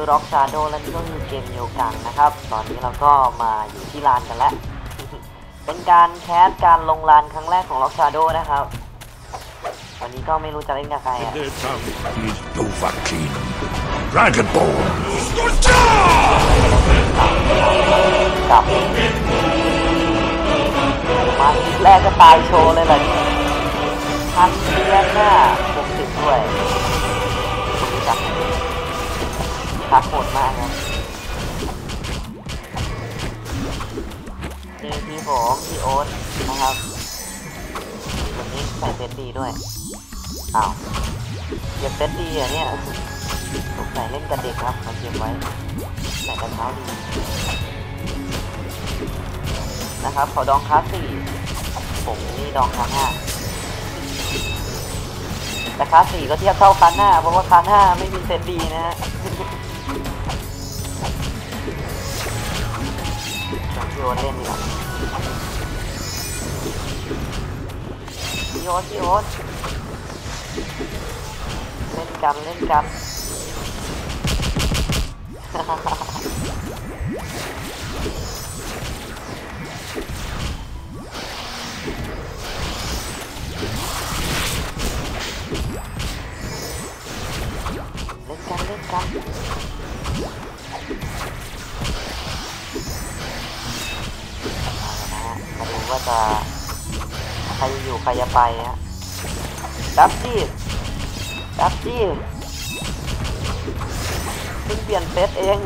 วัสดีครับทุกคนผมคือ Rock Shadow และนี่ก็คือเกมโยกังนะครับ ตอนนี้เราก็มาอยู่ที่ลานกันแล้ว เป็นการแคสการลงลานครั้งแรกของ Rock Shadow นะครับ วันนี้ก็ไม่รู้จะเล่นกับใครอะ Their tongue is Dovahkiin. Dragonborn. กลับมาทีแรกก็ตายโชว์เลยแหละทันเทียนหน้าหกสิบด้วย ทักโหดมากครับนี่พี่ผมพี่โอ๊ตนะครับวันนี้ใส่เซตดีด้วยอ้าวเก็บเซตดีเหรอะเนี่ยสงสัยเล่นกับเด็กครับมาเก็บไว้ใส่กระเท้าดีนะครับขอดองคลาสสี่ผมนี่ดองคลาสห้าแต่คลาสสี่ก็เทียบเท่าคลาสห้าเพราะว่าคลาสห้าไม่มีเซตดีนะฮะ โยนเล่นดีกว่าพี่โอ๊ตพี่โอ๊ตเล่นกันเล่นกัน ใครจะอยู่ใครจะไปฮะดับจี้ดับจี้เพิ่งเปลี่ยนเซตเอง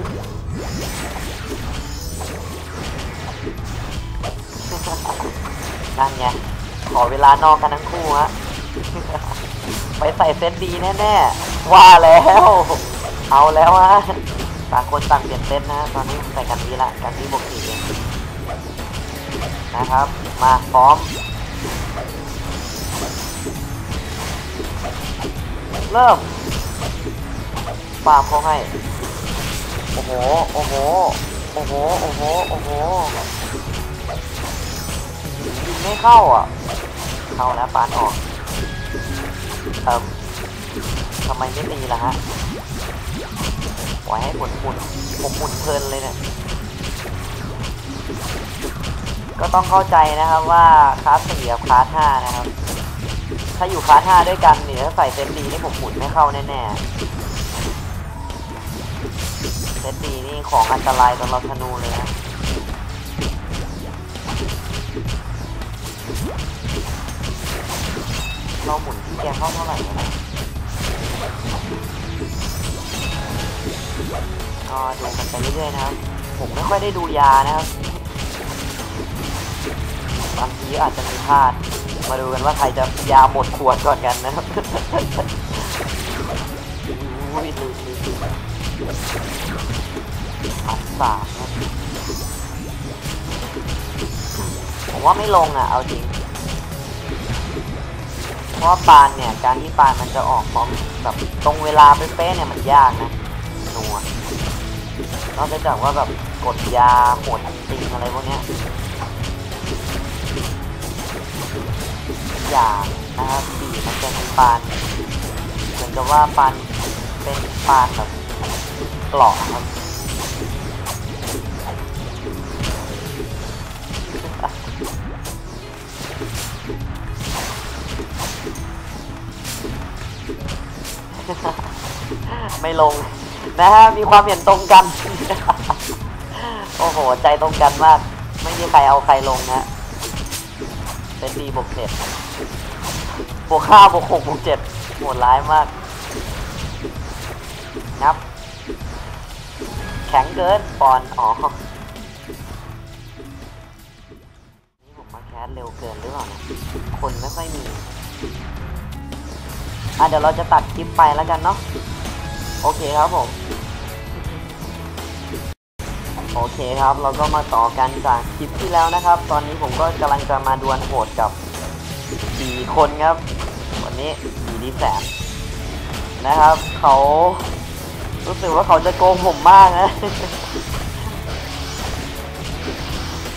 นั่นไง ขอเวลานอกกันทั้งคู่ฮะ ไปใส่เซตดีแน่ๆ ว่าแล้ว เอาแล้วฮะ ต่างคนต่างเปลี่ยนเซตนะ ตอนนี้ใส่กันดีละ กันดีบวกสี่เองนะครับ มาพร้อม เริ่มปาบเขาให้ โอ้โห โอ้โห โอ้โห โอ้โห โอ้โหยิงไม่เข้าอะ เข้าแล้วปานออกเอ่มทำไมไม่ตีล่ะฮะปล่อยให้หมุนหมุนผมหมุนเพลินเลยเนี่ย ก็ต้องเข้าใจนะครับว่าคลาสสี่กับคลาสห้านะครับ ถ้าอยู่คลาสห้าด้วยกันเนี่ยถ้าใส่เซตดีนี่ผมหมุนไม่เข้าแน่ๆเซตดีนี่ของอันตรายสำหรับธนูเลยนะเราหมุนที่แกเข้าเท่าไหร่วะเนี่ยก็ดูกันไปเรื่อยๆนะครับ ผมไม่ค่อยได้ดูยานะครับ บางทีอาจจะมีพลาด มาดูกันว่าใครจะยาหมดขวดก่อนกันนะครับอุ้ยลืมลืมลืมอันสามผมว่าไม่ลงอะ เอาจริง เพราะปานเนี่ย การที่ปานมันจะออกพร้อมแบบตรงเวลาเป๊ะๆเนี่ยมันยากนะหนัวนอกจากว่าแบบกดยาหมดติงอะไรพวกเนี้ย อย่างนะครับปีมันจะมีปานเหมือนกับว่าปานเป็นปานแบบกรอกครับไม่ลงนะฮะมีความเห็นตรงกัน โอ้โห ใจตรงกันมาก ไม่มีใครเอาใครลงนะ เป็นดีบวกเจ็ดบวกห้าบวกหกบวกเจ็ดโหดร้ายมากนับ แข็งเกินปอนอ๋อนี่ผมมาแคสเร็วเกินหรือเปล่าคนไม่ค่อยมีอะเดี๋ยวเราจะตัดคลิปไปแล้วกันเนาะโอเคครับผม โอเคครับ เราก็มาต่อกันจากคลิปที่แล้วนะครับ ตอนนี้ผมก็กำลังจะมาดวลโหดกับสี่คนครับ วันนี้สี่ดีแสนนะครับ เขารู้สึกว่าเขาจะโกงผมมากนะ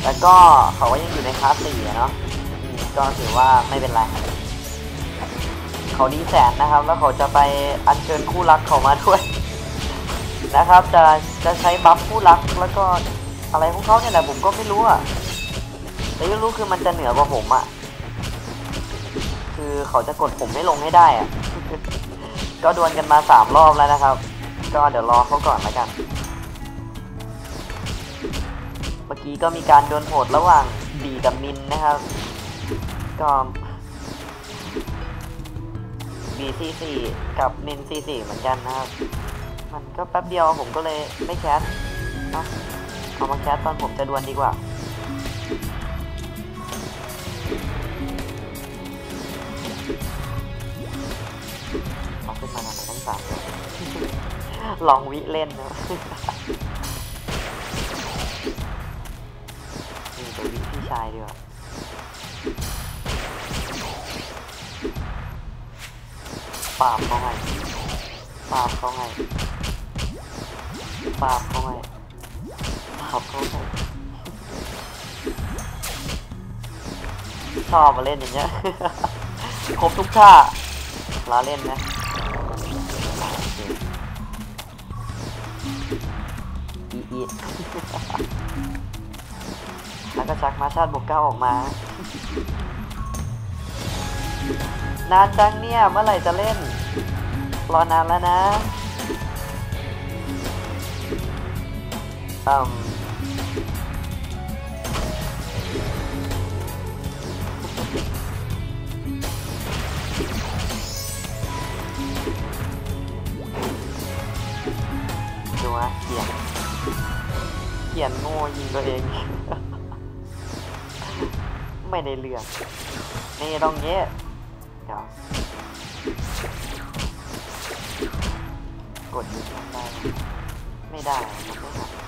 แต่ก็เขาก็ยังอยู่ในคลาสสี่เนาะก็ถือว่าไม่เป็นไรเขาดีแสนนะครับ แล้วเขาจะไปอัญเชิญคู่รักเขามาด้วย นะครับ จะจะใช้บัฟผู้รักแล้วก็อะไรของเขาเนี่ยแหละผมก็ไม่รู้อะแต่ที่รู้คือมันจะเหนือกว่าผมอะคือเขาจะกดผมไม่ลงให้ได้อะก็ดวลกันมาสามรอบแล้วนะครับ ก็เดี๋ยวรอเขาก่อนแล้วกัน เมื่อกี้ก็มีการดวลโหดระหว่างบีกับมินนะครับ ก็ BC4 กับมิน C4 เหมือนกันนะครับ มันก็แป๊บเดียวผมก็เลยไม่แคสเนาะเอามาแคสตอนผมจะดวลดีกว่าเอาขึ้นมาหน่อยทั้งสามลองวิเล่นนะ ปราบชอบมาเล่นอย่างเงี้ยครบทุกท่าลาเล่นนะอีอีแล้วก็ชักมาชาติบวกเก้าออกมา นานจังเนี่ย เมื่อไหร่จะเล่น รอนานแล้วนะ อืมดูนะเขียนเขียนโง่ยิงตัวเองไม่ได้เรื่องนี่ต้องเงี้ยเดี๋ยวกดยิงได้ไม่ได้มันไม่หัน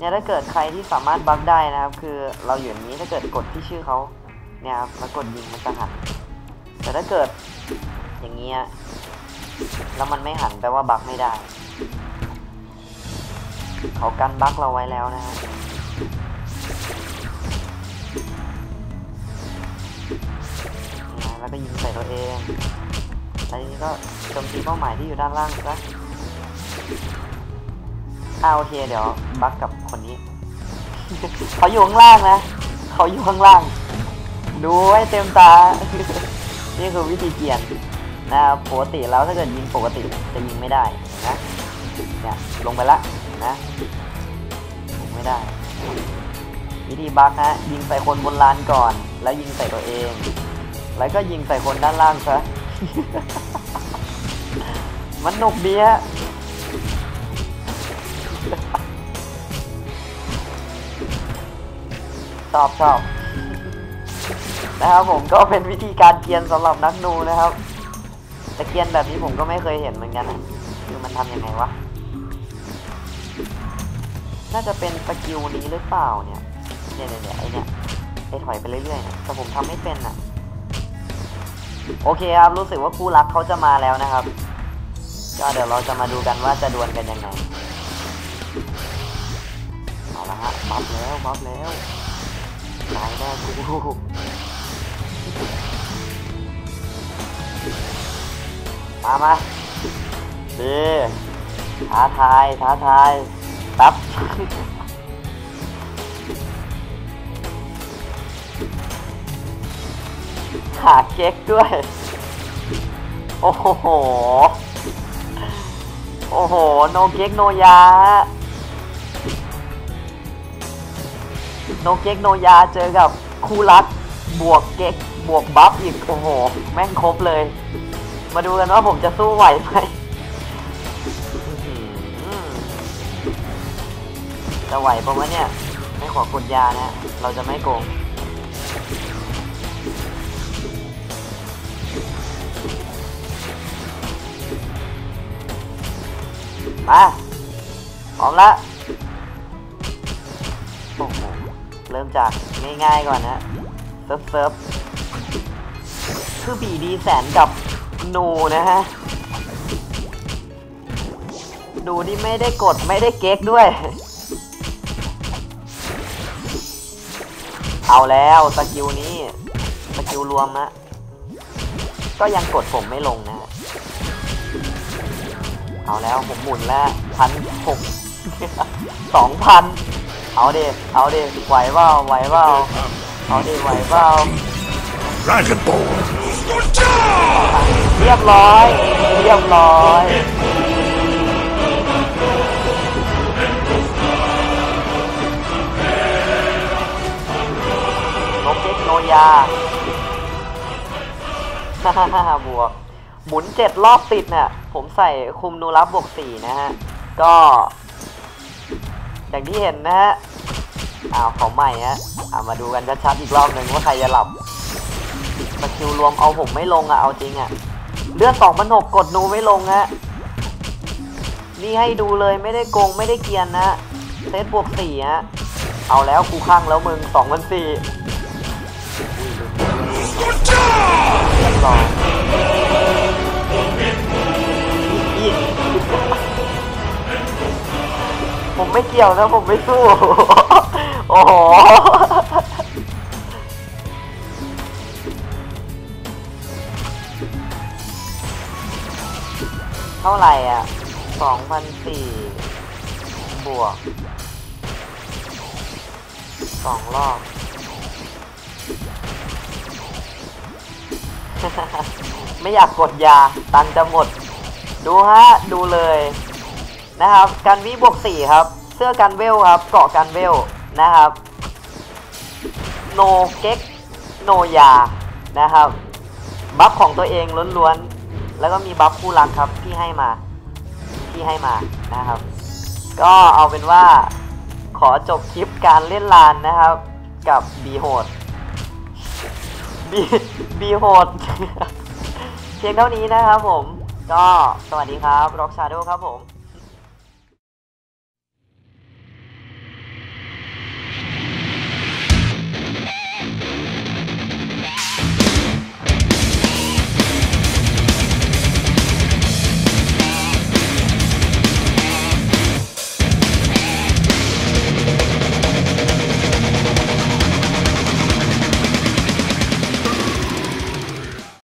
เนี่ยถ้าเกิดใครที่สามารถบัฟได้นะครับ คือเราอยู่อย่างนี้ถ้าเกิดกดที่ชื่อเขาเนี่ยครับแล้วกดยิงมันจะหันแต่ถ้าเกิดอย่างเงี้ยแล้วมันไม่หันแปลว่าบัฟไม่ได้ เขากันบั๊กเราไว้แล้วนะฮะนี่นะแล้วก็ยิงใส่ตัวเองแล้วนี้ก็โจมตีเป้าหมายที่อยู่ด้านล่างซะ อ่าโอเคเดี๋ยวบักกับคนนี้ เขาอยู่ข้างล่างนะ เขาอยู่ข้างล่าง ดูให้เต็มตา นี่คือวิธีเกียนนะครับปกติแล้วถ้าเกิดยิงปกติจะยิงไม่ได้นะเนี่ยลงไปละนะยิงไม่ได้ วิธีบักฮะยิงใส่คนบนลานก่อน แล้วยิงใส่ตัวเอง แล้วก็ยิงใส่คนด้านล่างซะมันหนุกดีฮะ ชอบชอบนะครับผมก็เป็นวิธีการเกียนสำหรับนักดูนะครับแต่เกียนแบบนี้ผมก็ไม่เคยเห็นเหมือนกันคือมันทำยังไงวะน่าจะเป็นสกิลนี้หรือเปล่าเนี่ยเนี่ยเนี่ยไอเนี่ยไอถอยไปเรื่อยๆเนี่ยแต่ผมทำไม่เป็นอะโอเคครับรู้สึกว่าคู่รักเขาจะมาแล้วนะครับก็เดี๋ยวเราจะมาดูกันว่าจะดวลกันยังไงเอาละฮะบัฟแล้วบัฟแล้ว ตายแน่กูมามาดีท้าทายท้าทายแป๊บหาเก๊กด้วย โอ้โห โอ้โห โนเก๊กโนยา โนเก๊กโนยาเจอกับคูรักบวกเก๊กบวกบัฟอีกโอ้โห แม่งครบเลย มาดูกันว่าผมจะสู้ไหวไหมจะไหวปะวะเนี่ย ไม่ขอกดยานะ เราจะไม่โกงมาพร้อมละ เริ่มจากง่ายๆก่อนนะเซิร์ฟเซิร์ฟคือบีดีแสนกับนูนะฮะดูนี่ไม่ได้กดไม่ได้เก๊กด้วย เอาแล้วสกิลนี้สกิลรวมนะก็ยังกดผมไม่ลงนะ เอาแล้วผมหมุนแล้วพันหก สองพันเอาเด็เอาเด็ไหวเปล่าไหวเปล่าเอาเด็ไหวเปล่า Dragonborn. เรียบร้อย เรียบร้อยโนเก็กโนยาบวก หมุนเจ็ดรอบติดเนี่ยผมใส่คุมนูรับบวกสี่นะฮะ ก็ อย่างที่เห็นนะฮะอ้าวเขาใหม่ฮะเอามาดูกันชัดๆอีกรอบหนึ่งว่าใครจะหลับสกิลรวมเอาผมไม่ลงอะเอาจริงอะเลือดสองพันหกกดนูไม่ลงฮะนี่ให้ดูเลยไม่ได้โกงไม่ได้เกรียนนะเซตบวกสี่ฮะเอาแล้วกูข้างแล้วมึงสองพันสี่เรียบร้อย ผมไม่เกี่ยวนะผมไม่สู้ โอ้โหเท่าไหร่อะสองพันสี่บวกสองรอบ ไม่อยากกดยา ตังค์จะหมด ดูฮะ ดูเลย นะครับกันวิบวกสี่ครับ เสื้อกันเวลครับเกาะกันเวลนะครับโนเก็กโนยานะครับบัฟของตัวเองล้วนๆ แล้วก็มีบัฟคู่รักครับที่ให้มาที่ให้มานะครับ ก็เอาเป็นว่าขอจบคลิปการเล่นลานนะครับ กับบีโหดบีบีโหดเพียงเท่านี้นะครับผม ก็สวัสดีครับ ร็อกชาโดครับผม